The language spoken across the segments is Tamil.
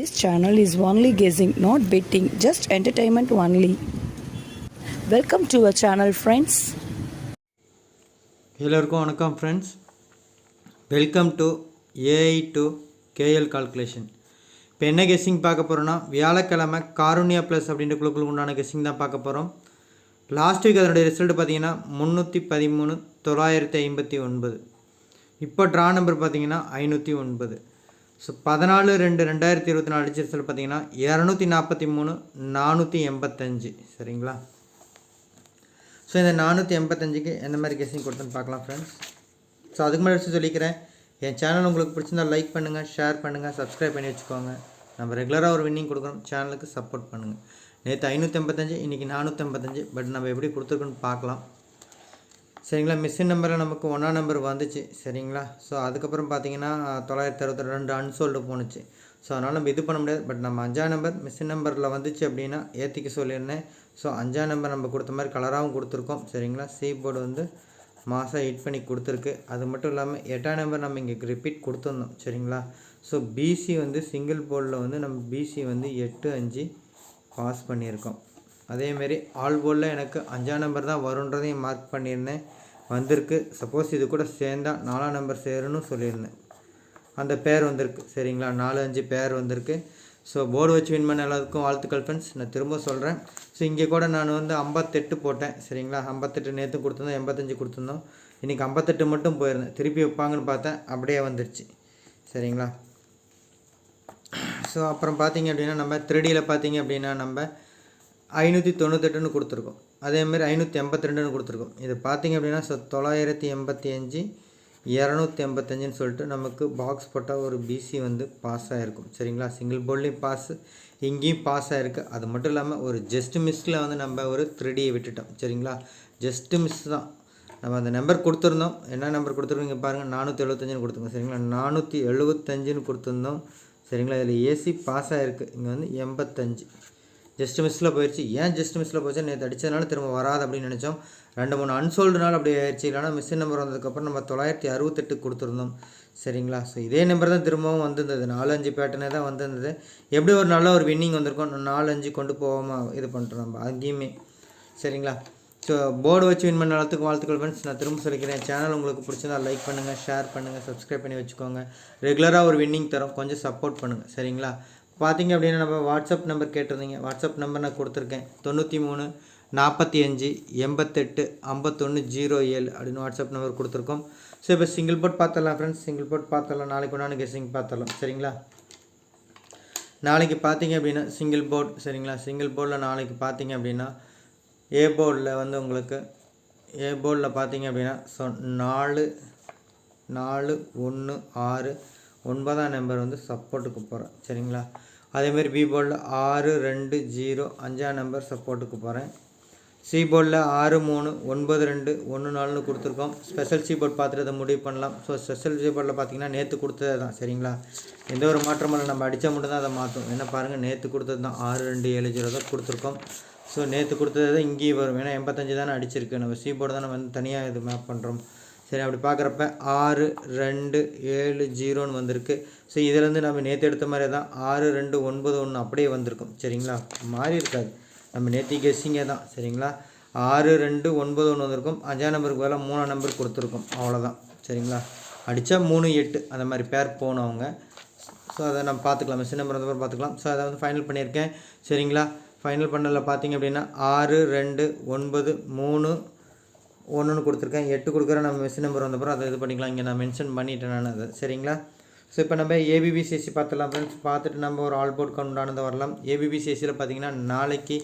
This channel is only guessing, not betting, just entertainment only. Welcome to our channel friends எல்லோருக்கும் வணக்கம் friends welcome to AI to KL calculation இப்போ என்ன கெஸ்ஸிங் பார்க்க போகிறோன்னா வியாழக்கிழமை காருண்யா ப்ளஸ் அப்படின்ற குழுக்களுக்கு உண்டான கெஸ்ஸிங் தான் பார்க்க போகிறோம் லாஸ்ட் வீக் அதனுடைய ரிசல்ட் பார்த்தீங்கன்னா முந்நூற்றி பதிமூணு தொள்ளாயிரத்தி ஐம்பத்தி ஒன்பது. இப்போ ட்ரா நம்பர் பார்த்தீங்கன்னா ஐநூற்றி ஒன்பது. ஸோ பதினாலு ரெண்டு ரெண்டாயிரத்தி இருபத்தி நாலு அடிச்ச பார்த்தீங்கன்னா இரநூத்தி நாற்பத்தி மூணு நானூற்றி எண்பத்தஞ்சு. சரிங்களா? ஸோ இந்த நானூற்றி எண்பத்தஞ்சுக்கு எந்த மாதிரி கெஸ்ஸிங் கொடுத்தேன்னு பார்க்கலாம் ஃப்ரெண்ட்ஸ் ஸோ அதுக்கு முன்னாடி சொல்லிக்கிறேன். என் சேனல் உங்களுக்கு பிடிச்சிருந்தா லைக் பண்ணுங்கள் ஷேர் பண்ணுங்கள் சப்ஸ்கிரைப் பண்ணி வச்சுக்கோங்க. நம்ம ரெகுலராக ஒரு வின்னிங் கொடுக்குறோம். சேனலுக்கு சப்போர்ட் பண்ணுங்கள் நேற்று ஐநூற்றி எண்பத்தஞ்சு இன்றைக்கி நானூற்றி எண்பத்தஞ்சு. பட் நம்ம எப்படி கொடுத்துருக்கோன்னு பார்க்கலாம். சரிங்களா? மிஷின் நம்பரில் நமக்கு ஒன்றா நம்பர் வந்துச்சு. சரிங்களா? ஸோ அதுக்கப்புறம் பார்த்தீங்கன்னா தொள்ளாயிரத்தி அறுபத்தி ரெண்டு அன்சோல்டு போணுச்சு. ஸோ அதனால் நம்ம இது பண்ண முடியாது. பட் நம்ம அஞ்சாம் நம்பர் மிஷின் நம்பரில் வந்துச்சு அப்படின்னா ஏற்றிக்க சொல்லியிருந்தேன் ஸோ அஞ்சாம் நம்பர் நம்ம கொடுத்த மாதிரி கலராகவும் கொடுத்துருக்கோம். சரிங்களா? சி போர்டு வந்து மாதம் ஹிட் பண்ணி கொடுத்துருக்கு. அது மட்டும் இல்லாமல் எட்டாம் நம்பர் நம்ம இங்கே ரிப்பீட் கொடுத்துருந்தோம். சரிங்களா? ஸோ பிசி வந்து சிங்கிள் போர்டில் வந்து நம்ம பிசி வந்து எட்டு அஞ்சு பாஸ் பண்ணியிருக்கோம். அதேமாரி ஆல் போர்டில் எனக்கு அஞ்சாம் நம்பர் தான் வருன்றதையும் மார்க் பண்ணியிருந்தேன். வந்திருக்கு. சப்போஸ் இது கூட சேர்ந்தால் நாலாம் நம்பர் சேருன்னு சொல்லியிருந்தேன். அந்த பேர் வந்திருக்கு. சரிங்களா? நாலு அஞ்சு பேர் வந்திருக்கு. ஸோ போர்டு வச்சு வின் பண்ண எல்லாத்துக்கும் வாழ்த்துக்கள் ஃப்ரெண்ட்ஸ் நான் திரும்ப சொல்கிறேன் ஸோ இங்கே கூட நான் வந்து ஐம்பத்தெட்டு போட்டேன். சரிங்களா? ஐம்பத்தெட்டு நேற்று கொடுத்துருந்தோம் எண்பத்தஞ்சு கொடுத்துருந்தோம். இன்றைக்கி ஐம்பத்தெட்டு மட்டும் போயிருந்தேன். திருப்பி வைப்பாங்கன்னு பார்த்தேன். அப்படியே வந்துருச்சு. சரிங்களா? ஸோ அப்புறம் பார்த்தீங்க அப்படின்னா நம்ம த்ரீடியில் பார்த்தீங்க அப்படின்னா நம்ம ஐநூற்றி தொண்ணூத்தெட்டுன்னு கொடுத்துருக்கோம். அதேமாரி ஐநூற்றி எண்பத்தி ரெண்டுன்னு கொடுத்துருக்கோம். இது பார்த்திங்க அப்படின்னா ஸோ தொள்ளாயிரத்தி எண்பத்தி அஞ்சு இரநூத்தி எண்பத்தஞ்சுன்னு சொல்லிட்டு நமக்கு பாக்ஸ் போட்டால் ஒரு பிசி வந்து பாஸ் ஆகிருக்கும் சரிங்களா? சிங்கிள் போர்ட்லேயும் பாஸ் இங்கேயும் பாஸ் ஆகிருக்கு அது மட்டும் இல்லாமல் ஒரு ஜஸ்ட் மிஸ்ஸில் வந்து நம்ம ஒரு த்ரீடியை விட்டுட்டோம். சரிங்களா? ஜஸ்ட்டு மிஸ் தான். நம்ம அந்த நம்பர் கொடுத்துருந்தோம். என்ன நம்பர் கொடுத்துருக்கீங்க பாருங்கள் நானூற்றி எழுபத்தஞ்சுன்னு கொடுத்துருக்கோம். சரிங்களா? நானூற்றி எழுபத்தஞ்சுன்னு கொடுத்துருந்தோம். சரிங்களா? இதில் ஏசி பாஸ் ஆகிருக்கு இங்கே வந்து எண்பத்தஞ்சு ஜஸ்ட் மிஸ்ஸில் போயிடுச்சு ஏன் ஜஸ்ட் மிஸ்ஸில் போச்சு? நேற்று அடித்ததுனால திரும்ப வராது அப்படின்னு நினச்சோம். ரெண்டு மூணு அன்சோல்டு நாள் அப்படி ஆயிடுச்சு. இல்லைனா மிஸ்ஸின் நம்பர் வந்ததுக்கப்புறம் நம்ம தொள்ளாயிரத்தி அறுபத்தெட்டு கொடுத்துருந்தோம். சரிங்களா? ஸோ இதே நம்பர் தான் திரும்பவும் வந்திருந்தது. நாலஞ்சு பேட்டர்னே தான் வந்திருந்தது. எப்படி ஒரு நல்ல ஒரு வின்னிங் வந்திருக்கோம் நாலஞ்சு கொண்டு போகாமல் இது பண்ணுறோம் நம்ம. அங்கேயுமே. சரிங்களா? ஸோ போர்டு வச்சு வின் பண்ண அளத்துக்கு வாழ்த்துக்கள் ஃப்ரெண்ட்ஸ் நான் திரும்ப சொல்லிக்கிறேன். சேனல் உங்களுக்கு பிடிச்சதா லைக் பண்ணுங்கள் ஷேர் பண்ணுங்கள் சப்ஸ்கிரைப் பண்ணி வச்சுக்கோங்க. ரெகுலராக ஒரு வின்னிங் தரோம். கொஞ்சம் சப்போர்ட் பண்ணுங்கள் சரிங்களா? பார்த்தீங்க அப்படின்னா நம்ம வாட்ஸ்அப் நம்பர் கேட்டிருந்தீங்க. வாட்ஸ்அப் நம்பர் நான் கொடுத்துருக்கேன். தொண்ணூற்றி மூணு நாற்பத்தி அஞ்சு எண்பத்தெட்டு ஐம்பத்தொன்று ஜீரோ ஏழு அப்படின்னு வாட்ஸ்அப் நம்பர் கொடுத்துருக்கோம். ஸோ இப்போ சிங்கிள் போர்ட் பார்த்துடலாம் ஃப்ரெண்ட்ஸ் சிங்கிள் போர்ட் பார்த்துடலாம். நாளைக்கு ஒன்றான கெஸிங் பார்த்துடலாம். சரிங்களா? நாளைக்கு பார்த்தீங்க அப்படின்னா சிங்கிள் போர்ட் சரிங்களா? சிங்கிள் போர்டில் நாளைக்கு பார்த்தீங்க அப்படின்னா ஏ போர்டில் வந்து உங்களுக்கு ஏ போர்டில் பார்த்தீங்க அப்படின்னா ஸோ நாலு நாலு ஒன்று ஆறு ஒன்பதாம் நம்பர் வந்து சப்போர்ட்டுக்கு போகிறேன் சரிங்களா? அதேமாரி பி போர்டில் ஆறு ரெண்டு ஜீரோ அஞ்சாம் நம்பர் சப்போர்ட்டுக்கு போகிறேன் சி போர்டில் ஆறு மூணு ஒன்பது ரெண்டு ஒன்று நாலுன்னு கொடுத்துருக்கோம். ஸ்பெஷல் சி போர்ட் பார்த்துட்டு அதை முடிவு பண்ணலாம். ஸோ ஸ்பெஷல் சி போர்டில் பார்த்தீங்கன்னா நேற்று கொடுத்தது தான். சரிங்களா? எந்த ஒரு மாற்றமும் இல்லை. நம்ம அடித்தா மட்டும் தான் அதை மாற்றும். என்ன பாருங்கள் நேற்று கொடுத்தது தான். ஆறு ரெண்டு ஏழு ஜீரோ தான் கொடுத்துருக்கோம். ஸோ நேற்று கொடுத்தது தான் இங்கேயும் வரும். ஏன்னா எண்பத்தஞ்சு தானே அடிச்சிருக்கு. நம்ம சி போர்டு தானே வந்து தனியாக இது மேப் பண்ணுறோம் சரி அப்படி பார்க்குறப்ப ஆறு ரெண்டு ஏழு ஜீரோன்னு வந்திருக்கு. ஸோ இதுலேருந்து நம்ம நேற்று எடுத்த மாதிரி தான் ஆறு ரெண்டு ஒன்பது ஒன்று அப்படியே வந்திருக்கும். சரிங்களா? மாறி இருக்காது. நம்ம நேற்று கெஸ்ஸிங்கே தான். சரிங்களா? ஆறு ரெண்டு ஒன்பது ஒன்று வந்திருக்கும். அஞ்சாம் நம்பருக்கு பதிலாக மூணாம் நம்பர் கொடுத்துருக்கோம். அவ்வளோதான் சரிங்களா? அடித்தா மூணு எட்டு. அந்த மாதிரி பேர் போகணும் அவங்க. ஸோ அதை நம்ம பார்த்துக்கலாம். மிஸ் நம்பர் வந்து பார்த்துக்கலாம். ஸோ அதை வந்து ஃபைனல் பண்ணியிருக்கேன். சரிங்களா? ஃபைனல் பண்ணல பார்த்தீங்க அப்படின்னா ஆறு ரெண்டு ஒன்பது மூணு ஒன்றுன்னு கொடுத்துருக்கேன். எட்டு கொடுக்குற நம்ம மிஸ் நம்பர் வந்தப்பறம் அதை இது பண்ணிக்கலாம். இங்கே நான் மென்ஷன் பண்ணிட்டேன் நான் அதை. சரிங்களா? ஸோ இப்போ நம்ம ஏபிபிசிஎஸ்சி பார்த்துடலாம் ஃப்ரெண்ட்ஸ் பார்த்துட்டு நம்ம ஒரு ஆல் போர்ட் கவுண்டானது வரலாம். ஏபிபிசிஎஸ்சியில் பார்த்தீங்கன்னா நாளைக்கு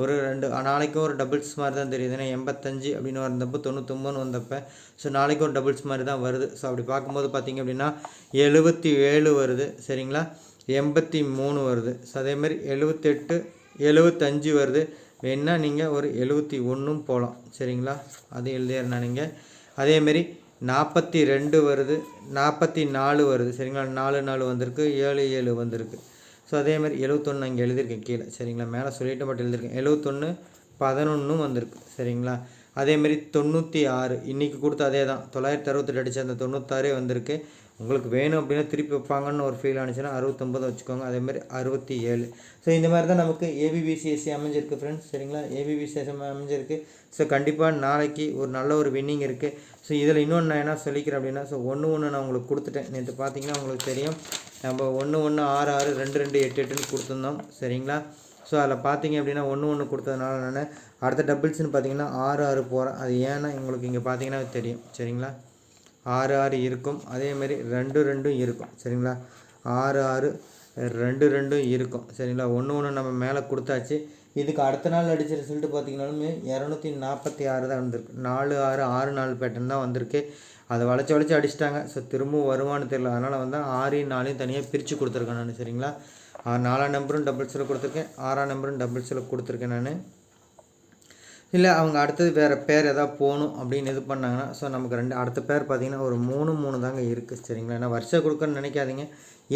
ஒரு ரெண்டு நாளைக்கும் ஒரு டபுள்ஸ் மாதிரி தான் தெரியுது. ஏன்னா எண்பத்தஞ்சு அப்படின்னு வந்தப்போ தொண்ணூத்தொம்பதுன்னு வந்தப்போ ஸோ நாளைக்கும் ஒரு டபுள்ஸ் மாதிரி தான் வருது. ஸோ அப்படி பார்க்கும்போது பார்த்தீங்க அப்படின்னா எழுபத்தி ஏழு வருது. சரிங்களா? எண்பத்தி மூணு வருது. ஸோ அதேமாதிரி எழுபத்தெட்டு எழுபத்தஞ்சு வருது. வேணா நீங்கள் ஒரு எழுபத்தி ஒன்றும் போகலாம் சரிங்களா? அது எழுதிடுறா நீங்கள் அதேமாரி நாற்பத்தி ரெண்டு வருது நாற்பத்தி நாலு வருது. சரிங்களா? நாலு நாலு வந்திருக்கு ஏழு ஏழு வந்திருக்கு. ஸோ அதேமாதிரி எழுபத்தொன்று அங்கே எழுதியிருக்கேன் கீழே. சரிங்களா? மேலே சொல்லிட்டு மட்டும் எழுதியிருக்கேன். எழுபத்தொன்று பதினொன்றும் வந்திருக்கு. சரிங்களா? அதேமாரி தொண்ணூற்றி ஆறு இன்றைக்கி கொடுத்த அதே தான். தொள்ளாயிரத்தி அறுபத்தெட்டு அடித்த அந்த தொண்ணூத்தாறே வந்திருக்கு. உங்களுக்கு வேணும் அப்படின்னா திருப்பி வைப்பாங்கன்னு ஒரு ஃபீல் ஆனிச்சுன்னா அறுபத்தொம்பது வச்சுக்கோங்க. அதேமாதிரி அறுபத்தி ஏழு ஸோ இந்த மாதிரி தான் நமக்கு ஏபிபிசிஎஸ்சி அமைஞ்சிருக்கு ஃப்ரெண்ட்ஸ் சரிங்களா? ஏபிபிசிஎஸ்சி அமைஞ்சிருக்கு. ஸோ கண்டிப்பாக நாளைக்கு ஒரு நல்ல ஒரு வின்னிங் இருக்குது ஸோ இதில் இன்னொன்று நான் என்ன சொல்லிக்கிறேன் அப்படின்னா ஸோ ஒன்று ஒன்று நான் உங்களுக்கு கொடுத்துட்டேன். நேற்று பார்த்தீங்கன்னா உங்களுக்கு தெரியும். நம்ம ஒன்று ஒன்று ஆறு ஆறு ரெண்டு ரெண்டு எட்டு எட்டுன்னு கொடுத்துருந்தோம். சரிங்களா? ஸோ அதில் பார்த்தீங்க அப்படின்னா ஒன்று ஒன்று கொடுத்ததுனால நான் அடுத்த டபுள்ஸ்னு பார்த்தீங்கன்னா ஆறு ஆறு போகிறேன் அது ஏன்னா உங்களுக்கு இங்கே பார்த்தீங்கன்னா தெரியும். சரிங்களா? ஆறு ஆறு இருக்கும். அதேமாரி ரெண்டு ரெண்டும் இருக்கும். சரிங்களா? ஆறு ஆறு ரெண்டு ரெண்டும் இருக்கும். சரிங்களா? ஒன்று ஒன்று நம்ம மேலே கொடுத்தாச்சு. இதுக்கு அடுத்த நாள் அடித்த ரிசல்ட் பார்த்தீங்கன்னாலுமே இரநூத்தி நாற்பத்தி ஆறு தான் வந்திருக்கு. நாலு ஆறு ஆறு நாலு பேட்டர்ன் தான் வந்திருக்கு. அதை வளைச்சி வளைச்சி அடிச்சிட்டாங்க. ஸோ திரும்பவும் வருமானு தெரியல. அதனால் வந்து ஆறையும் நாலையும் தனியாக பிரித்து கொடுத்துருக்கேன் நான். சரிங்களா? நாலாம் நம்பரும் டபுள்ஸில் கொடுத்துருக்கேன். ஆறாம் நம்பரும் டபுள்ஸில் கொடுத்துருக்கேன் நான். இல்லை அவங்க அடுத்தது வேறு பேர் எதாவது போகணும் அப்படின்னு இது பண்ணாங்கன்னா ஸோ நமக்கு ரெண்டு அடுத்த பேர் பார்த்தீங்கன்னா ஒரு மூணு மூணு தாங்க இருக்குது சரிங்களா? ஏன்னா வருஷம் கொடுக்குறேன்னு நினைக்காதீங்க.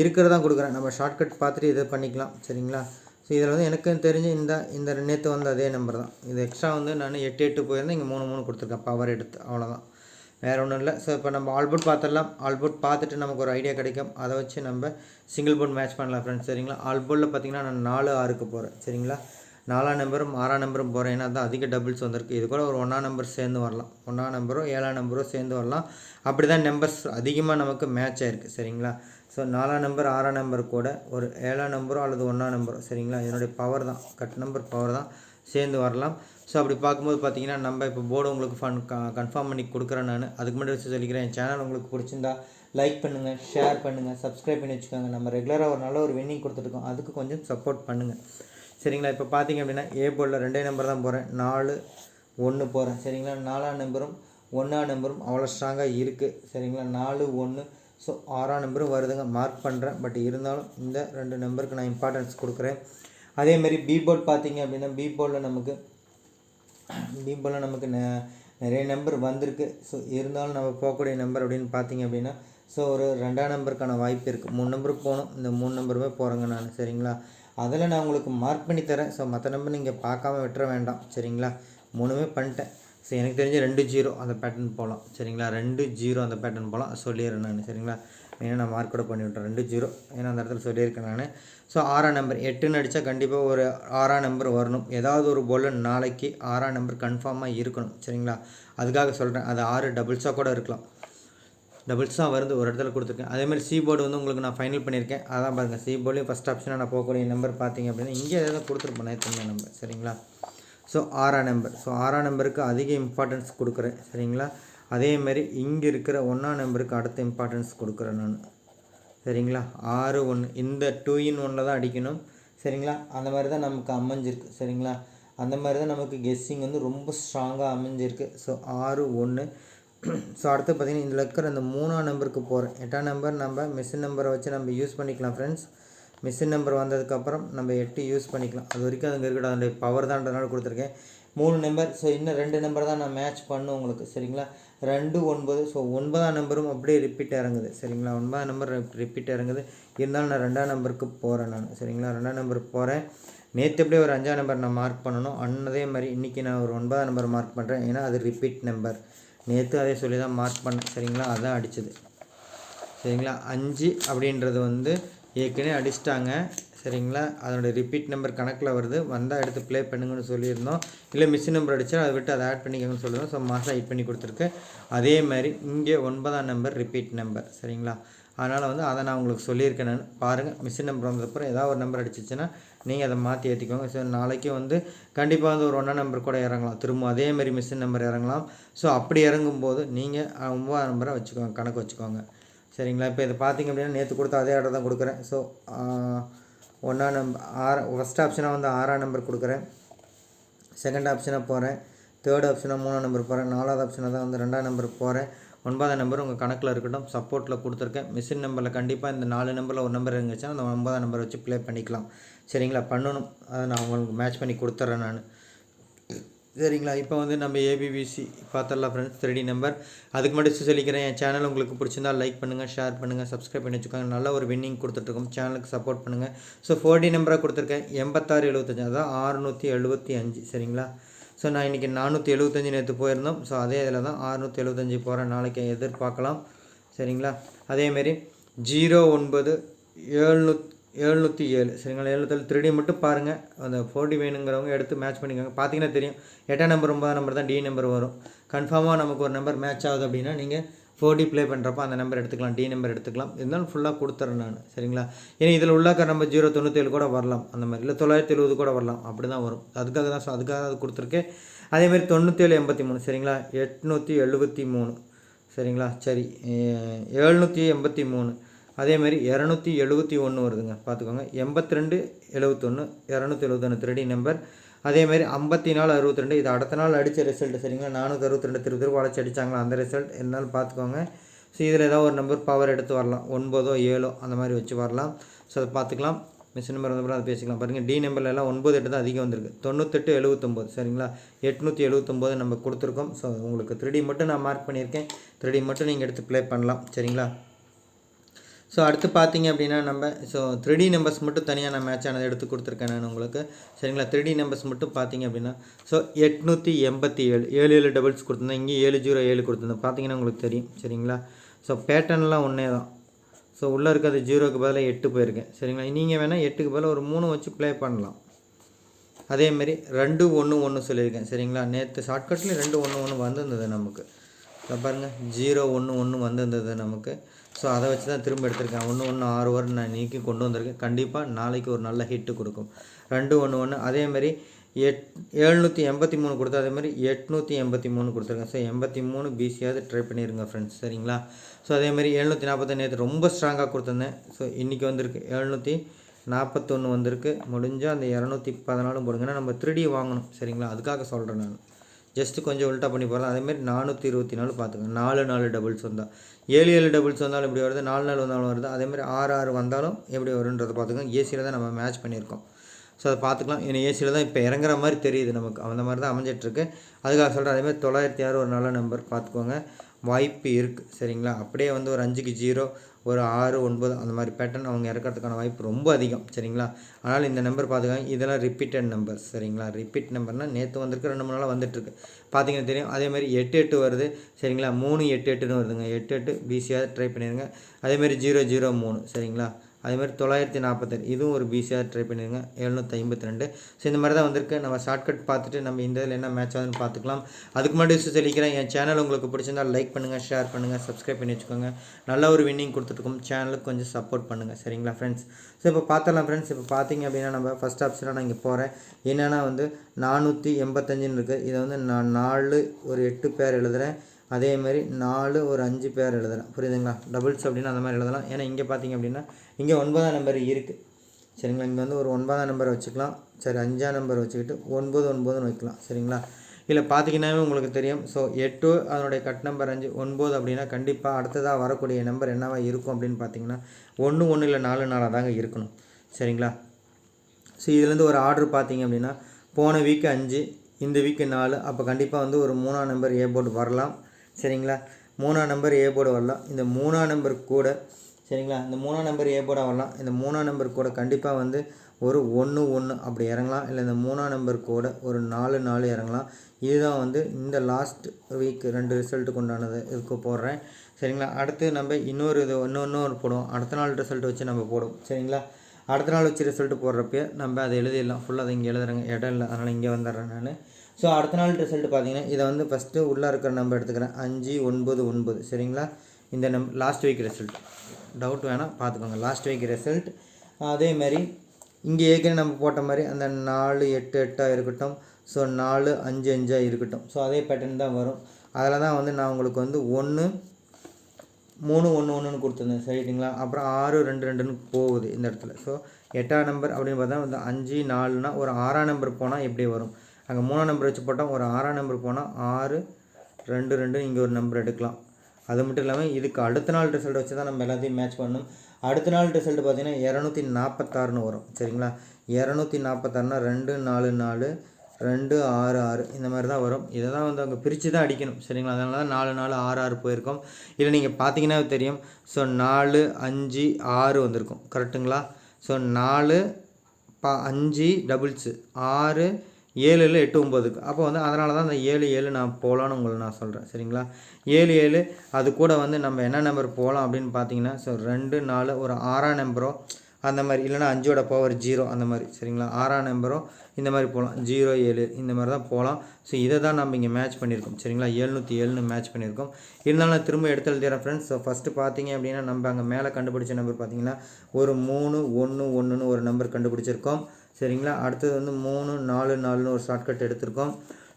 இருக்கிறதான் கொடுக்குறேன். நம்ம ஷார்ட்கட் பார்த்துட்டு இதை பண்ணிக்கலாம் சரிங்களா? ஸோ இதில் வந்து எனக்கு தெரிஞ்சு இந்த இந்த நேற்று வந்து அதே நம்பர் தான். இது எக்ஸ்ட்ரா வந்து நான் எட்டு எட்டு போயிருந்தேன் இங்கே மூணு மூணு கொடுத்துருக்கேன் பவர் எடுத்து அவ்வளோதான் வேறு ஒன்றும் இல்லை. ஸோ இப்போ நம்ம ஆல்போர்ட் பார்த்துடலாம். ஆல்போர்ட் பார்த்துட்டு நமக்கு ஒரு ஐடியா கிடைக்கும். அதை வச்சு நம்ம சிங்கிள் போர்ட் மேட்ச் பண்ணலாம் ஃப்ரெண்ட்ஸ் சரிங்களா? ஆல்போர்டில் பார்த்தீங்கன்னா நான் நாலு ஆறுக்கு போகிறேன் சரிங்களா? நாலாம் நம்பரும் ஆறாம் நம்பரும் போகிறேன் ஏன்னா தான் அதிக டபுள்ஸ் வந்திருக்கு. இது கூட ஒரு ஒன்றாம் நம்பர் சேர்ந்து வரலாம். ஒன்றாம் நம்பரோ ஏழாம் நம்பரோ சேர்ந்து வரலாம். அப்படி தான் நம்பர்ஸ் அதிகமாக நமக்கு மேட்ச் ஆயிருக்கு. சரிங்களா? ஸோ நாலாம் நம்பர் ஆறாம் நம்பர் கூட ஒரு ஏழாம் நம்பரோ அல்லது ஒன்றாம் நம்பரோ சரிங்களா? இதனுடைய பவர் தான். கட் நம்பர் பவர் தான். சேர்ந்து வரலாம். ஸோ அப்படி பார்க்கும்போது பார்த்தீங்கன்னா நம்ம இப்போ போர்டு உங்களுக்கு ஃபன் கன்ஃபார்ம் பண்ணி கொடுக்குறேன் நான். அதுக்கு முன்னாடி வச்சு சொல்லிக்கிறேன். என் சேனல் உங்களுக்கு பிடிச்சிருந்தா லைக் பண்ணுங்கள் ஷேர் பண்ணுங்கள் சப்ஸ்கிரைப் பண்ணி வச்சுக்கோங்க. நம்ம ரெகுலராக ஒரு நல்ல ஒரு வின்னிங் கொடுத்துருக்கோம் அதுக்கு கொஞ்சம் சப்போர்ட் பண்ணுங்கள் சரிங்களா? இப்போ பார்த்தீங்க அப்படின்னா ஏ போர்டில் ரெண்டே நம்பர் தான் போகிறேன் நாலு ஒன்று போகிறேன் சரிங்களா? நாலாம் நம்பரும் ஒன்றாம் நம்பரும் அவ்வளோ ஸ்ட்ராங்காக இருக்குது சரிங்களா? நாலு ஒன்று ஸோ ஆறாம் நம்பரும் வருதுங்க. மார்க் பண்ணுறேன் பட் இருந்தாலும் இந்த ரெண்டு நம்பருக்கு நான் இம்பார்ட்டன்ஸ் கொடுக்குறேன். அதேமாரி பி போர்ட் பார்த்தீங்க அப்படின்னா பி போர்டில் நமக்கு பி போர்டில் நமக்கு நெ- நிறைய நம்பர் வந்திருக்கு. ஸோ இருந்தாலும் நம்ம போகக்கூடிய நம்பர் அப்படின்னு பார்த்தீங்க அப்படின்னா ஸோ ஒரு ரெண்டாம் நம்பருக்கான வாய்ப்பு இருக்குது மூணு நம்பருக்கு போகணும். இந்த மூணு நம்பருமே போகிறேங்க நான். சரிங்களா? அதில் நான் உங்களுக்கு மார்க் பண்ணி தரேன். ஸோ மற்ற நம்பர் நீங்கள் பார்க்காம விட்டுற வேண்டாம். சரிங்களா? மூணுமே பண்ணிட்டேன். ஸோ எனக்கு தெரிஞ்ச ரெண்டு ஜீரோ அந்த பேட்டர்ன் போகலாம் சரிங்களா? ரெண்டு ஜீரோ அந்த பேட்டர்ன் போகலாம் சொல்லிடுறேன் நான். சரிங்களா? ஏன்னா நான் மார்க் கூட பண்ணி விட்றேன் ரெண்டு ஜீரோ ஏன்னா அந்த இடத்துல சொல்லியிருக்கேன் நான். ஸோ ஆறாம் நம்பர் எட்டுன்னு அடித்தா கண்டிப்பாக ஒரு ஆறாம் நம்பர் வரணும். ஏதாவது ஒரு bowler நாளைக்கு ஆறாம் நம்பர் கன்ஃபார்மாக இருக்கணும். சரிங்களா? அதுக்காக சொல்கிறேன் அது ஆறு டபுள்ஸாக கூட இருக்கலாம். டபுள்ஸாக வருது ஒரு இடத்துல கொடுத்துருக்கேன். அதேமாதிரி சி போர்டு வந்து உங்களுக்கு நான் ஃபைனல் பண்ணியிருக்கேன். அதான் பாருங்கள் சி போர்ட்லேயும் ஃபஸ்ட் ஆப்ஷனாக நான் போகக்கூடிய நம்பர் பார்த்தீங்க அப்படின்னா இங்கே ஏதாவது கொடுத்துருப்பேன் நேற்று நம்பர் சரிங்களா? ஸோ ஆறாம் நம்பர் ஸோ ஆறாம் நம்பருக்கு அதிக இம்பார்ட்டன்ஸ் கொடுக்குறேன். சரிங்களா? அதேமாரி இங்கே இருக்கிற ஒன்றாம் நம்பருக்கு அடுத்த இம்பார்ட்டன்ஸ் கொடுக்குறேன் நான். சரிங்களா? ஆறு ஒன்று இந்த டூ இன் ஒன்னில் தான் அடிக்கணும். சரிங்களா? அந்த மாதிரி தான் நமக்கு அமைஞ்சிருக்கு. சரிங்களா? அந்த மாதிரி தான் நமக்கு கெஸ்ஸிங் வந்து ரொம்ப ஸ்ட்ராங்காக அமைஞ்சிருக்கு. ஸோ ஆறு ஒன்று ஸோ அடுத்து பார்த்தீங்கன்னா இதில் இருக்கிற இந்த மூணாம் நம்பருக்கு போகிறேன் எட்டாம் நம்பர் நம்ம மிஷின் நம்பரை வச்சு நம்ம யூஸ் பண்ணிக்கலாம் ஃப்ரெண்ட்ஸ் மிஷின் நம்பர் வந்ததுக்கப்புறம் நம்ம எட்டு யூஸ் பண்ணிக்கலாம். அது வரைக்கும் அங்கே இருக்கட்டும். அதனுடைய பவர் தான்றதுனால கொடுத்துருக்கேன். மூணு நம்பர் ஸோ இன்னும் ரெண்டு நம்பர் தான் நான் மேட்ச் பண்ணும் உங்களுக்கு சரிங்களா? ரெண்டு ஒன்பது ஸோ ஒன்பதாம் நம்பரும் அப்படியே ரிப்பீட் இறங்குது சரிங்களா? ஒன்பதாம் நம்பர் ரிப்பீட் இறங்குது. இருந்தாலும் நான் ரெண்டாம் நம்பருக்கு போகிறேன் நான் சரிங்களா? ரெண்டாம் நம்பருக்கு போகிறேன் நேற்று அப்படியே ஒரு அஞ்சாம் நம்பர் நான் மார்க் பண்ணணும். அன்னதே மாதிரி இன்றைக்கி நான் ஒரு ஒன்பதாம் நம்பர் மார்க் பண்ணுறேன் ஏன்னா அது ரிப்பீட் நம்பர் நேற்று அதே சொல்லி தான் மார்க் பண்ணேன் சரிங்களா? அதான் அடித்தது சரிங்களா? அஞ்சு அப்படின்றது வந்து ஏற்கனவே அடிச்சிட்டாங்க. சரிங்களா? அதனுடைய ரிப்பீட் நம்பர் கணக்கில் வருது. வந்தால் எடுத்து ப்ளே பண்ணுங்கன்னு சொல்லியிருந்தோம். இல்லை மிஷின் நம்பர் அடித்தா அதை விட்டு அதை ஆட் பண்ணிக்கோங்கன்னு சொல்லியிருந்தோம். ஸோ மாதம் ஐட் பண்ணி கொடுத்துருக்கு. அதே மாதிரி இங்கே ஒன்பதாம் நம்பர் ரிப்பீட் நம்பர் சரிங்களா? அதனால் வந்து அதை நான் உங்களுக்கு சொல்லியிருக்கேன் நான். பாருங்கள் மிஷின் நம்பர் வந்ததுக்கப்புறம் ஏதாவது ஒரு நம்பர் அடிச்சிச்சுன்னா நீங்கள் அதை மாற்றி ஏற்றிக்கோங்க ஸோ நாளைக்கு வந்து கண்டிப்பாக வந்து ஒரு ஒன்றா நம்பர் கூட இறங்கலாம். திரும்ப அதேமாரி மிஷின் நம்பர் இறங்கலாம். ஸோ அப்படி இறங்கும்போது நீங்கள் ஒன்பதாம் நம்பரை வச்சுக்கோங்க கணக்கு வச்சுக்கோங்க. சரிங்களா? இப்போ இதை பார்த்திங்க அப்படின்னா நேற்று கொடுத்த அதே ஆர்டர் தான் கொடுக்குறேன். ஸோ ஒன்றா நம்பர் ஆறு ஃபஸ்ட் ஆப்ஷனாக வந்து ஆறாம் நம்பர் கொடுக்குறேன். செகண்ட் ஆப்ஷனாக போகிறேன் தேர்ட் ஆப்ஷனாக மூணாம் நம்பர் போகிறேன் நாலாவது ஆப்ஷனாக தான் வந்து ரெண்டாம் நம்பர் போகிறேன் ஒன்பதாம் நம்பர் உங்கள் கணக்கில் இருக்கட்டும் சப்போர்ட்டில் கொடுத்துருக்கேன். மிஷின் நம்பரில் கண்டிப்பாக இந்த நாலு நம்பரில் ஒரு நம்பர் இருந்துச்சுன்னா அந்த ஒன்பதாம் நம்பர் வச்சு ப்ளே பண்ணிக்கலாம். சரிங்களா? பண்ணணும். அதை நான் உங்களுக்கு மேட்ச் பண்ணி கொடுத்துட்றேன் நான். சரிங்களா? இப்போ வந்து நம்ம ஏபிபிசி பார்த்துடலாம் ஃப்ரெண்ட்ஸ் த்ரீ நம்பர் அதுக்கு மட்டும் சொல்லிக்கிறேன். என் சேனல் உங்களுக்கு பிடிச்சிருந்தா லைக் பண்ணுங்கள் ஷேர் பண்ணுங்கள் சப்ஸ்கிரைப் பண்ணி வச்சுக்கோங்க. நல்ல ஒரு வின்னிங் கொடுத்துட்ருக்கோம் சேனலுக்கு சப்போர்ட் பண்ணுங்கள் ஸோ ஃபோர்டி நம்பராக கொடுத்துருக்கேன். எண்பத்தாறு எழுபத்தஞ்சு அதான் ஆறுநூற்றி எழுபத்தி அஞ்சு. சரிங்களா? ஸோ நான் இன்றைக்கி நானூற்றி எழுபத்தஞ்சி நேற்று போயிருந்தோம். ஸோ அதே இதில் தான் அறுநூற்றி எழுபத்தஞ்சு போகிறேன் நாளைக்கு எதிர்பார்க்கலாம். சரிங்களா? அதேமாரி ஜீரோ ஒன்பது ஏழ்நூத் எழுநூற்றி ஏழு. சரிங்களா? எழுநூற்றி த்ரீ டி மட்டும் பாருங்கள் அந்த ஃபோர்ட்டி வேணுங்கிறவங்க எடுத்து மேட்ச் பண்ணிக்கோங்க. பார்த்தீங்கன்னா தெரியும். எட்டாம் நம்பர் ஒன்பதாம் நம்பர் தான் டி நம்பர் வரும். கன்ஃபார்மாக நமக்கு ஒரு நம்பர் மேட்ச் ஆகுது அப்படின்னா நீங்கள் ஃபோர் டி ப்ளே பண்ணுறப்ப அந்த நம்பர் எடுத்துக்கலாம் டி நம்பர் எடுத்துக்கலாம். இருந்தாலும் ஃபுல்லாக கொடுத்துறேன் நான். சரிங்களா? ஏன்னா இதில் உள்ளாக்க நம்ம ஜீரோ தொண்ணூற்றேழு கூட வரலாம். அந்த மாதிரி. இல்லை தொள்ளாயிரத்தி எழுபது கூட வரலாம். அப்படி தான் வரும். அதுக்காக தான் அதுக்காக அது கொடுத்துருக்கேன். அதேமாதிரி தொண்ணூற்றேழு எண்பத்தி மூணு சரிங்களா? எட்நூற்றி எழுபத்தி மூணு சரிங்களா? சரி. எழுநூற்றி எண்பத்தி மூணு அதேமாதிரி இரநூத்தி எழுபத்தி ஒன்று வருதுங்க. பார்த்துக்கோங்க. எண்பத்தி ரெண்டு எழுபத்தொன்று இரநூத்தி எழுபத்தொன்று த்ரெடி நம்பர் அதேமாதிரி ஐம்பத்தி நாலு அறுபத்தி ரெண்டு இது அடுத்த நாள் அடித்த ரிசல்ட் சரிங்களா? நானூற்றி அறுபத்தி ரெண்டு திரு திரும்ப அழைச்சி அடித்தாங்களா அந்த ரிசல்ட் என்னால் பார்த்துக்கோங்க. ஸோ இதில் ஏதாவது ஒரு நம்பர் பவர் எடுத்து வரலாம். ஒன்பதோ ஏழோ அந்த மாதிரி வச்சு வரலாம். ஸோ அதை பார்த்துக்கலாம். மிஸ் நம்பர் வந்து அதை பேசிக்கலாம். பாருங்கள் டி நம்பரில் எல்லாம் ஒன்பது எட்டு தான் அதிகம் வந்திருக்கு. தொண்ணூத்தெட்டு எழுபத்தொம்போது சரிங்களா? எட்நூற்றி எழுபத்தொம்போது நம்ம கொடுத்துருக்கோம். ஸோ உங்களுக்கு த்ரீ மட்டும் நான் மார்க் பண்ணியிருக்கேன். த்ரீ மட்டும் நீங்கள் எடுத்து ப்ளே பண்ணலாம். சரிங்களா? ஸோ அடுத்து பார்த்தீங்க அப்படின்னா நம்ம ஸோ த்ரீ நம்பர்ஸ் மட்டும் தனியாக நான் மேட்ச் ஆனதை எடுத்து கொடுத்துருக்கேன் நான் உங்களுக்கு. சரிங்களா? த்ரீ நம்பர்ஸ் மட்டும் பார்த்தீங்க அப்படின்னா ஸோ எட்நூற்றி எண்பத்தி ஏழு ஏழு ஏழு டபுள்ஸ் கொடுத்துருந்தேன். இங்கே ஏழு ஜீரோ ஏழு கொடுத்துருந்தேன். பார்த்தீங்கன்னா உங்களுக்கு தெரியும். சரிங்களா? ஸோ பேட்டர்ன்லாம் ஒன்றே தான். ஸோ உள்ளே இருக்கிறது ஜீரோக்கு பதிலாக எட்டு போயிருக்கேன். சரிங்களா? நீங்கள் வேணால் எட்டுக்கு பதிலாக ஒரு மூணு வச்சு ப்ளே பண்ணலாம். அதேமாரி ரெண்டு ஒன்று ஒன்று சொல்லியிருக்கேன். சரிங்களா? நேற்று ஷார்ட்கட்லேயும் ரெண்டு ஒன்று ஒன்று வந்திருந்தது நமக்கு. பாருங்கள் ஜீரோ ஒன்று ஒன்று வந்திருந்தது நமக்கு. ஸோ அதை வச்சு தான் திரும்ப எடுத்திருக்கேன். ஒன்று ஒன்று ஆறு ஓவர் நான் நீக்கி கொண்டு வந்திருக்கேன். கண்டிப்பாக நாளைக்கு ஒரு நல்ல ஹிட்டு கொடுக்கும். ரெண்டு ஒன்று ஒன்று அதேமாரி எட் எழுநூற்றி எண்பத்தி மூணு கொடுத்தா அதேமாதிரி எட்நூற்றி எண்பத்தி மூணு கொடுத்துருக்கேன். ஸோ எண்பத்தி மூணு பிசியாவது ட்ரை பண்ணிடுங்க ஃப்ரெண்ட்ஸ் சரிங்களா? ஸோ அதேமாதிரி எழுநூற்றி நாற்பத்தி நேற்று ரொம்ப ஸ்ட்ராங்காக கொடுத்துருந்தேன். ஸோ இன்றைக்கி வந்திருக்கு. எழுநூற்றி நாற்பத்தொன்று வந்திருக்கு. முடிஞ்சால் அந்த இரநூத்தி பதினாலும் போடுங்கன்னா நம்ம த்ரீ வாங்கணும். சரிங்களா? அதுக்காக சொல்கிறேன் நான். ஜஸ்ட்டு கொஞ்சம் உல்ட்டா பண்ணி போகிறேன் அதேமாதிரி நானூற்றி இருபத்தி நாலு பார்த்துக்கோங்க. நாலு நாலு டபுள்ஸ் வந்தால் ஏழு ஏழு டபுள்ஸ் வந்தாலும் எப்படி வருது நாலு நாலு வந்தாலும் வருது. அதேமாதிரி ஆறு ஆறு வந்தாலும் எப்படி வருன்றதை பார்த்துக்கோங்க. ஏசியில் தான் நம்ம மேட்ச் பண்ணியிருக்கோம். ஸோ அதை பார்த்துக்கலாம். ஏன்னா ஏசியில் தான் இப்போ இறங்குற மாதிரி தெரியுது நமக்கு. அந்த மாதிரி தான் அமைஞ்சிட்ருக்கு. அதுக்காக சொல்கிறேன் அதேமாதிரி தொள்ளாயிரத்தி ஆறு ஒரு நல்ல நம்பர் பார்த்துக்கோங்க. வாய்ப்பு இருக்குது சரிங்களா? அப்படியே வந்து ஒரு அஞ்சுக்கு ஜீரோ ஒரு ஆறு ஒன்பது அந்த மாதிரி பேட்டர்ன் அவங்க இறக்கிறதுக்கான வாய்ப்பு ரொம்ப அதிகம். சரிங்களா? அதனால் இந்த நம்பர் பார்த்துக்காங்க. இதெல்லாம் ரிப்பீட்டட் நம்பர் சரிங்களா? ரிப்பீட் நம்பர்னால் நேற்று வந்திருக்கு ரெண்டு மூணு நாளாக வந்துட்டுருக்கு. பார்த்தீங்கன்னா தெரியும். அதேமாதிரி எட்டு எட்டு வருது. சரிங்களா? மூணு எட்டு எட்டுன்னு வருதுங்க. எட்டு எட்டு பிசியாக ட்ரை பண்ணிடுங்க அதேமாதிரி ஜீரோ ஜீரோ மூணு. சரிங்களா? அதேமாதிரி தொள்ளாயிரத்தி நாற்பத்தெட்டு இதுவும் ஒரு பிசியாக ட்ரை பண்ணிடுங்க எழுநூற்றி ஐம்பத்தி ரெண்டு. ஸோ இந்த மாதிரி தான் வந்திருக்கு. நம்ம ஷார்ட்கட் பார்த்துட்டு நம்ம இந்த இதில் என்ன மேட்ச் ஆகுதுன்னு பார்த்துக்கலாம். அதுக்கு முன்னாடி விஷயம் சொல்லிக்கிறேன். என் சேனல் உங்களுக்கு பிடிச்சிருந்தா லைக் பண்ணுங்கள் ஷேர் பண்ணுங்கள் சப்ஸ்கிரைப் பண்ணி வச்சுக்கோங்க. நல்ல ஒரு வின்னிங் கொடுத்துருக்கோம் சேனலுக்கு கொஞ்சம் சப்போர்ட் பண்ணுங்கள் சரிங்களா ஃப்ரெண்ட்ஸ் ஸோ இப்போ பார்த்தலாம் ஃப்ரெண்ட்ஸ் இப்போ பார்த்தீங்க அப்படின்னா நம்ம ஃபஸ்ட் ஆப்ஷனாக நான் இங்கே போகிறேன் என்னென்னா வந்து நானூற்றி எண்பத்தஞ்சுன்னு இருக்குது இதை வந்து நான் நாலு ஒரு எட்டு பேர் எழுதுகிறேன் அதே மாதிரி நாலு ஒரு அஞ்சு பேர் எழுதலாம். புரியுதுங்களா? டபுள்ஸ் அப்படின்னா அந்த மாதிரி எழுதலாம். ஏன்னா இங்கே பார்த்தீங்க அப்படின்னா இங்கே ஒன்பதாம் நம்பர் இருக்குது சரிங்களா? இங்கே வந்து ஒரு ஒன்பதாம் நம்பர் வச்சுக்கலாம். சரி அஞ்சாம் நம்பர் வச்சுக்கிட்டு ஒன்பது ஒன்பதுன்னு வைக்கலாம். சரிங்களா? இல்லை பார்த்தீங்கன்னாவே உங்களுக்கு தெரியும். ஸோ எட்டு அதனுடைய கட் நம்பர் அஞ்சு ஒன்பது அப்படின்னா கண்டிப்பாக அடுத்ததாக வரக்கூடிய நம்பர் என்னவாக இருக்கும் அப்படின்னு பார்த்தீங்கன்னா ஒன்று ஒன்று இல்லை நாலு நாளாக தாங்க இருக்கணும். சரிங்களா? ஸோ இதுலேருந்து ஒரு ஆர்டர் பார்த்தீங்க அப்படின்னா போன வீக்கு அஞ்சு இந்த வீக்கு நாலு அப்போ கண்டிப்பாக வந்து ஒரு மூணாம் நம்பர் ஏ போர்டு வரலாம். சரிங்களா? மூணாம் நம்பர் ஏ போர்டு வரலாம். இந்த மூணாம் நம்பர் கூட சரிங்களா? இந்த மூணாம் நம்பர் ஏ போர்டாக வரலாம். இந்த மூணாம் நம்பர் கூட கண்டிப்பாக வந்து ஒரு ஒன்று ஒன்று அப்படி இறங்கலாம். இல்லை இந்த மூணாம் நம்பர் கூட ஒரு நாலு நாலு இறங்கலாம். இதுதான் வந்து இந்த லாஸ்ட் வீக் ரெண்டு ரிசல்ட்டுக்கு உண்டானது இதுக்கு போடுறேன். சரிங்களா? அடுத்து நம்ம இன்னொரு இது ஒன்று ஒரு போடுவோம். அடுத்த நாள் ரிசல்ட் வச்சு நம்ம போடுவோம். சரிங்களா? அடுத்த நாள் வச்சு ரிசல்ட் போடுறப்ப நம்ம அதை எழுதிடலாம். ஃபுல்லாக அதை இங்கே எழுதுறேங்க. இடம் இல்லை. அதனால் இங்கே வந்துடுறேன் நான். ஸோ அடுத்த நாள் ரிசல்ட் பார்த்தீங்கன்னா இதை வந்து ஃபஸ்ட்டு உள்ளே இருக்கிற நம்பர் எடுத்துக்கிறேன். அஞ்சு ஒன்பது ஒன்பது. சரிங்களா? இந்த நம் லாஸ்ட் வீக் ரிசல்ட் டவுட் வேணால் பார்த்துக்கோங்க லாஸ்ட் வீக் ரிசல்ட் அதேமாரி இங்கே ஏற்கனவே நம்ம போட்ட மாதிரி அந்த நாலு எட்டு எட்டாக இருக்கட்டும். ஸோ நாலு அஞ்சு அஞ்சாக இருக்கட்டும். ஸோ அதே பேட்டர்ன் தான் வரும். அதில் தான் வந்து நான் உங்களுக்கு வந்து ஒன்று மூணு ஒன்று ஒன்றுன்னு கொடுத்துருந்தேன். சரிங்களா? அப்புறம் ஆறு ரெண்டு ரெண்டுன்னு போகுது இந்த இடத்துல. ஸோ எட்டாம் நம்பர் அப்படின்னு பார்த்தா வந்து அஞ்சு நாலுனா ஒரு ஆறாம் நம்பர் போனால் எப்படி வரும்? அங்கே மூணாம் நம்பர் வச்சு போட்டால் ஒரு ஆறாம் நம்பர் போனால் ஆறு ரெண்டு ரெண்டு இங்கே ஒரு நம்பர் எடுக்கலாம். அது மட்டும் இல்லாமல் இதுக்கு அடுத்த நாள் ரிசல்ட் வச்சு தான் நம்ம எல்லாத்தையும் மேட்ச் பண்ணணும். அடுத்த நாள் ரிசல்ட் பார்த்தீங்கன்னா இரநூத்தி நாற்பத்தாறுன்னு வரும். சரிங்களா? இரநூத்தி நாற்பத்தாறுனா ரெண்டு நாலு நாலு ரெண்டு ஆறு ஆறு. இந்த மாதிரி தான் வரும். இதை தான் வந்து அவங்க பிரித்து தான் அடிக்கணும். சரிங்களா? அதனால தான் நாலு நாலு ஆறு ஆறு போயிருக்கோம். இல்லை நீங்கள் பார்த்தீங்கன்னா தெரியும். ஸோ நாலு அஞ்சு ஆறு வந்திருக்கும். கரெக்டுங்களா ஸோ நாலு பா அஞ்சு டபுள்ஸு ஆறு ஏழு ஏழு எட்டு ஒம்பதுக்கு. அப்போ வந்து அதனால தான் அந்த ஏழு ஏழு நான் போகலான்னு உங்களை நான் சொல்கிறேன் சரிங்களா? ஏழு ஏழு அது கூட வந்து நம்ம என்ன நம்பர் போகலாம் அப்படின்னு பார்த்தீங்கன்னா ஸோ ரெண்டு நாலு ஒரு ஆறாம் நம்பரோ அந்த மாதிரி. இல்லைன்னா அஞ்சோட பவர் ஜீரோ அந்த மாதிரி. சரிங்களா? ஆறாம் நம்பரோ இந்த மாதிரி போகலாம் ஜீரோ ஏழு இந்த மாதிரி தான் போகலாம் ஸோ இதை தான் நம்ம இங்கே மேட்ச் பண்ணியிருக்கோம். சரிங்களா? எழுநூற்றி ஏழுன்னு மேட்ச் பண்ணியிருக்கோம். இருந்தாலும் நான் திரும்ப எடுத்து எழுதிடுறேன் ஃப்ரெண்ட்ஸ் ஸோ ஃபஸ்ட்டு பார்த்தீங்க அப்படின்னா நம்ம அங்கே மேலே கண்டுபிடிச்ச நம்பர் பார்த்தீங்கன்னா ஒரு மூணு ஒன்று ஒன்றுன்னு ஒரு நம்பர் கண்டுபிடிச்சிருக்கோம். சரிங்களா? அடுத்தது வந்து மூணு நாலு நாலுன்னு ஒரு ஷார்ட்கட் எடுத்திருக்கோம்.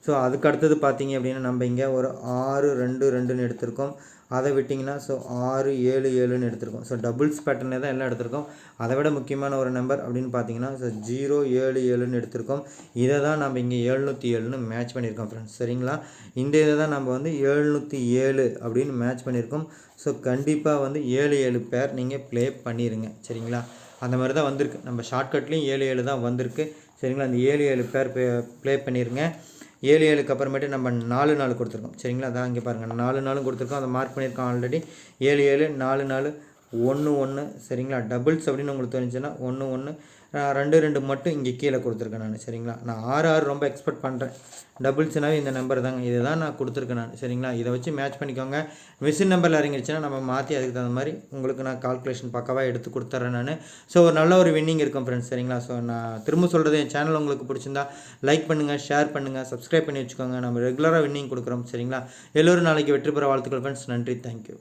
ஸோ அதுக்கு அடுத்தது பார்த்தீங்க அப்படின்னா நம்ம இங்கே ஒரு ஆறு ரெண்டு ரெண்டுன்னு எடுத்திருக்கோம். அதை விட்டிங்கன்னா ஸோ ஆறு ஏழு ஏழுன்னு எடுத்திருக்கோம். ஸோ டபுள்ஸ் பேட்டர்னே தான் எல்லாம் எடுத்திருக்கோம். அதை விட முக்கியமான ஒரு நம்பர் அப்படின்னு பார்த்தீங்கன்னா ஸோ ஜீரோ ஏழு ஏழுன்னு எடுத்திருக்கோம். இதை தான் நம்ம இங்கே எழுநூற்றி ஏழுன்னு மேட்ச் பண்ணியிருக்கோம் ஃப்ரெண்ட்ஸ் சரிங்களா? இந்த இதை தான் நம்ம வந்து எழுநூற்றி ஏழு அப்படின்னு மேட்ச் பண்ணியிருக்கோம். ஸோ கண்டிப்பாக வந்து ஏழு ஏழு பேர் நீங்கள் ப்ளே பண்ணிடுங்க சரிங்களா? அந்த மாதிரி தான் வந்திருக்கு. நம்ம ஷார்ட்கட்லேயும் ஏழு ஏழு தான் வந்திருக்கு. சரிங்களா? அந்த ஏழு ஏழு பேர் ப்ளே பண்ணிடுங்க ஏழு ஏழுக்கு அப்புறமேட்டு நம்ம நாலு நாலு கொடுத்துருக்கோம். சரிங்களா? அதான் இங்கே பாருங்கள் நாலு நாளும் கொடுத்துருக்கோம். அதை மார்க் பண்ணியிருக்கோம் ஆல்ரெடி ஏழு ஏழு நாலு நாலு ஒன்று ஒன்று சரிங்களா? டபுள்ஸ் அப்படின்னு உங்களுக்கு தெரிஞ்சுன்னா ஒன்று ஒன்று ரெண்டு ரெண்டு மட்டும் இங்கே கீழே கொடுத்துருக்கேன் நான் சரிங்களா? நான் ஆறு ஆறு ரொம்ப எக்ஸ்பெக்ட் பண்ணுறேன் டபுள்ஸ்னாவே இந்த நம்பர் தாங்க. இதை தான் நான் கொடுத்துருக்கேன் நான் சரிங்களா? இதை வச்சு மேட்ச் பண்ணிக்கோங்க. மிஷின் நம்பரில் இறங்கிடுச்சுன்னா நம்ம மாற்றி அதுக்கு தகுந்த மாதிரி உங்களுக்கு நான் கால்குலேஷன் பக்காவாக எடுத்து கொடுத்துட்றேன் நான். ஸோ ஒரு நல்ல ஒரு வின்னிங் இருக்கும் ஃப்ரெண்ட்ஸ் சரிங்களா? ஸோ நான் திரும்ப சொல்கிறது என் சேனல் உங்களுக்கு பிடிச்சிருந்தா லைக் பண்ணுங்கள் ஷேர் பண்ணுங்கள் சப்ஸ்கிரைப் பண்ணி வச்சுக்கோங்க. நம்ம ரெகுலராக வின்னிங் கொடுக்குறோம் சரிங்களா? எல்லோரும் நாளைக்கு வெற்றி பெற வாழ்த்துக்கள் ஃப்ரெண்ட்ஸ் நன்றி. தேங்க்யூ